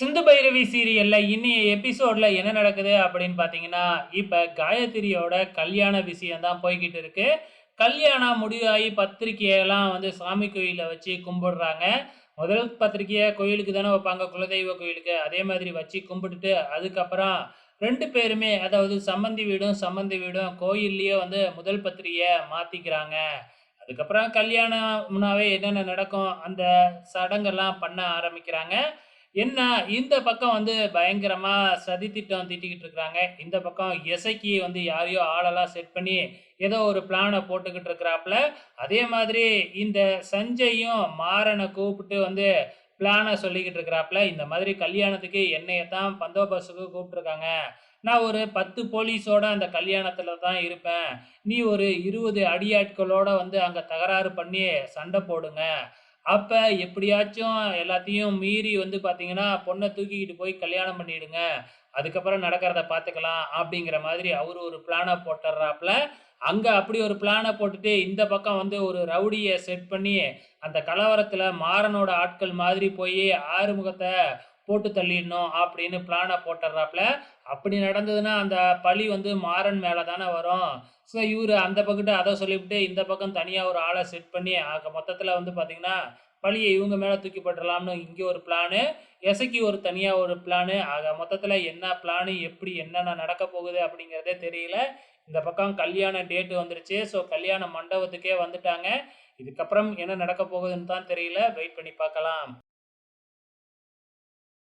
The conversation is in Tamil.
சிந்து பைரவி சீரியல்ல இன்னைய எபிசோட்ல என்ன நடக்குது அப்படின்னு பாத்தீங்கன்னா இப்ப காயத்ரியோட கல்யாண விஷயம் தான் போய்கிட்டு இருக்கு. கல்யாணம் முடிவாகி பத்திரிக்கையெல்லாம் வந்து சாமி கோயிலில் வச்சு கும்பிடுறாங்க. முதல் பத்திரிகையை கோயிலுக்கு தானே வைப்பாங்க, குலதெய்வ கோயிலுக்கு. அதே மாதிரி வச்சு கும்பிட்டுட்டு, அதுக்கப்புறம் ரெண்டு பேருமே அதாவது சம்மந்தி வீடும், சம்மந்தி வீடும் கோயில்லையே வந்து முதல் பத்திரிகையை மாத்திக்கிறாங்க. அதுக்கப்புறம் கல்யாணம்னாவே என்னென்ன நடக்கும், அந்த சடங்கெல்லாம் பண்ண ஆரம்பிக்கிறாங்க. என்ன இந்த பக்கம் வந்து பயங்கரமா சதித்திட்டம் திட்டிக்கிட்டு இருக்கிறாங்க. இந்த பக்கம் இசைக்கு வந்து யாரையோ ஆளெல்லாம் செட் பண்ணி, ஏதோ ஒரு பிளானை போட்டுக்கிட்டு இருக்கிறாப்புல அதே மாதிரி இந்த சஞ்சயும் மாறனை கூப்பிட்டு வந்து பிளானை சொல்லிக்கிட்டு இருக்கிறாப்புல இந்த மாதிரி கல்யாணத்துக்கு என்னைய தான் பந்தோபஸ்துக்கு கூப்பிட்டுருக்காங்க. நான் ஒரு 10 போலீஸோட அந்த கல்யாணத்துல தான் இருப்பேன். நீ ஒரு 20 அடியாட்களோட வந்து அங்கே தகராறு பண்ணி சண்டை போடுங்க. அப்ப எப்படியாச்சும் எல்லாத்தையும் மீறி வந்து பார்த்தீங்கன்னா, பொண்ணை தூக்கிக்கிட்டு போய் கல்யாணம் பண்ணிடுங்க. அதுக்கப்புறம் நடக்கிறத பார்த்துக்கலாம். அப்படிங்கிற மாதிரி அவர் ஒரு பிளானை போட்டுர்றாப்ல. அங்க அப்படி ஒரு பிளானை போட்டுட்டு, இந்த பக்கம் வந்து ஒரு ரவுடியை செட் பண்ணி, அந்த கலவரத்துல மாறனோட ஆட்கள் மாதிரி போய் ஆறுமுகத்தை போட்டு தள்ளிடணும் அப்படின்னு பிளானை போட்டுடுறாப்புல அப்படி நடந்ததுன்னா, அந்த பழி வந்து மாறன் மேல தானே வரும். ஸோ இவரு அந்த பக்கத்து அதை சொல்லிவிட்டு இந்த பக்கம் தனியாக ஒரு ஆளை செட் பண்ணி, ஆக மொத்தத்தில் வந்து பார்த்தீங்கன்னா, பழியை இவங்க மேலே தூக்கி போட்டுடலாம்னு இங்கே ஒரு பிளானு. எசக்கி ஒரு தனியாக ஒரு பிளானு. ஆக மொத்தத்தில் என்ன பிளானு, எப்படி என்னென்ன நடக்க போகுது அப்படிங்கிறதே தெரியல. இந்த பக்கம் கல்யாண டேட்டு வந்துருச்சு. ஸோ கல்யாண மண்டபத்துக்கே வந்துட்டாங்க. இதுக்கப்புறம் என்ன நடக்க போகுதுன்னு தான் தெரியல. வெயிட் பண்ணி பார்க்கலாம்.